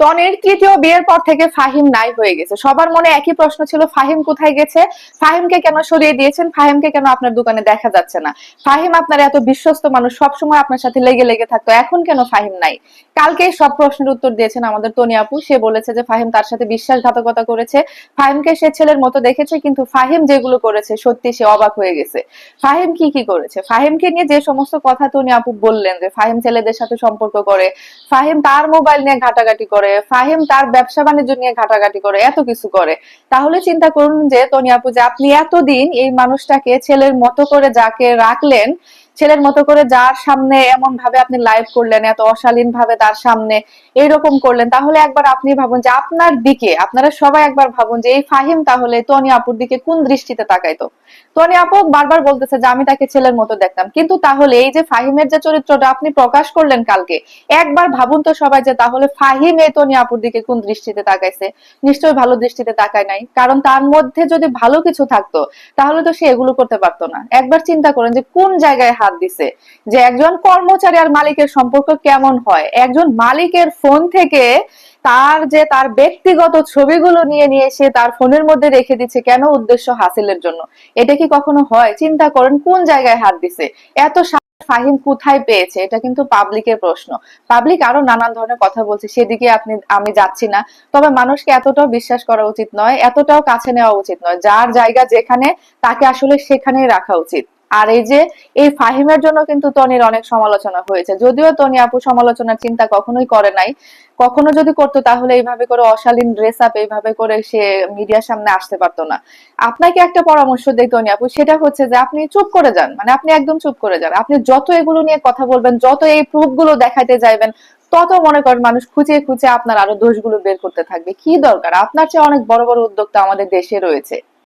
তনির তৃতীয় বিয়ের পর থেকে ফাহিম নাই হয়ে গেছে। সবার মনে একই প্রশ্ন ছিল, ফাহিম কোথায় গেছে? ফাহিমকে কেন সরিয়ে দিয়েছেন? ফাহিমকে কেন আপনার দোকানে দেখা যাচ্ছে না? ফাহিম আপনার এত বিশ্বস্ত মানুষ, সবসময় আপনার সাথে লেগে লেগে থাকতো। এখন কেন ফাহিম নাই? কালকে সব প্রশ্নের উত্তর দিয়েছেন আমাদের তনি আপু। সে বলেছে যে, ফাহিম তার সাথে বিশ্বাসঘাতকতা করেছে। ফাহিমকে সে ছেলের মতো দেখেছে, কিন্তু ফাহিম যেগুলো করেছে, সত্যি সে অবাক হয়ে গেছে। ফাহিম কি কি করেছে? ফাহিমকে নিয়ে যে সমস্ত কথা তনি আপু বললেন যে, ফাহিম ছেলেদের সাথে সম্পর্ক করে, ফাহিম তার মোবাইল নিয়ে ঘাটাঘাটি করে ফাহিম তার ব্যবসা বাণিজ্য নিয়ে ঘাটাঘাটি করে, এত কিছু করে। তাহলে চিন্তা করুন যে, তনিয়া পূজা, আপনি এতদিন এই মানুষটাকে, ছেলের মতো করে যাকে রাখলেন ছেলের মতো করে যার সামনে এমন ভাবে আপনি লাইভ করলেন, এত অশালীন ভাবে তার সামনে এইরকম করলেন, তাহলে একবার আপনি ভাবুন যে আপনার দিকে, আপনারা সবাই একবার ভাবুন যে এই ফাহিম তাহলে তনি আপুর দিকে কোন দৃষ্টিতে তাকাইতো? তনি আপু বারবার বলতেছে যে আমি তাকে ছেলের মতো দেখতাম। কিন্তু তাহলে এই যে ফাহিমের যে চরিত্রটা আপনি প্রকাশ করলেন কালকে, একবার ভাবুন তো সবাই যে তাহলে ফাহিম এই তনি আপুর দিকে কোন দৃষ্টিতে তাকাইছে? নিশ্চয়ই ভালো দৃষ্টিতে তাকায় নাই। কারণ তার মধ্যে যদি ভালো কিছু থাকতো, তাহলে তো সে এগুলো করতে পারতো না। একবার চিন্তা করেন যে কোন জায়গায় হাত দিছে যে একজন কর্মচারী আর মালিকের সম্পর্ক কেমন হয়? একজন মালিকের ফোন থেকে তার যে তার ব্যক্তিগত ছবিগুলো নিয়ে নিয়ে এসে তার ফোনের মধ্যে রেখে দিচ্ছে কেন উদ্দেশ্য হাসিলের জন্য? এটা কি কখনো হয়? চিন্তা করেন কোন জায়গায় হাত দিছে? এত ফাহিম কোথায় পেয়েছে? এটা কিন্তু পাবলিকের প্রশ্ন। পাবলিক আরও নানান ধরনের কথা বলছে, সেদিকে আপনি, আমি যাচ্ছি না। তবে মানুষকে এতটাও বিশ্বাস করা উচিত নয়, এতটাও কাছে নেওয়া উচিত নয়। যার জায়গা যেখানে, তাকে আসলে সেখানেই রাখা উচিত। আর এই যে, এই ফাহিমের জন্য কিন্তু তনির অনেক সমালোচনা হয়েছে। যদিও তনি আপু সমালোচনার চিন্তা কখনোই করে নাই। কখনো যদি করতো তাহলে এইভাবে করে অশালীন ড্রেস আপ এইভাবে করে সে মিডিয়ার সামনে আসতে পারতো না। আপনাকে একটা পরামর্শ দেই তনি আপু, সেটা হচ্ছে যে আপনি চুপ করে যান। মানে আপনি একদম চুপ করে যান। আপনি যত এগুলো নিয়ে কথা বলবেন, যত এই প্রুফগুলো দেখাইতে যাইবেন, তত মনে করেন মানুষ খুঁচিয়ে খুঁচিয়ে আপনার আরও দোষগুলো বের করতে থাকবে। কি দরকার? আপনার চেয়ে অনেক বড় বড় উদ্যোক্তা আমাদের দেশে রয়েছে।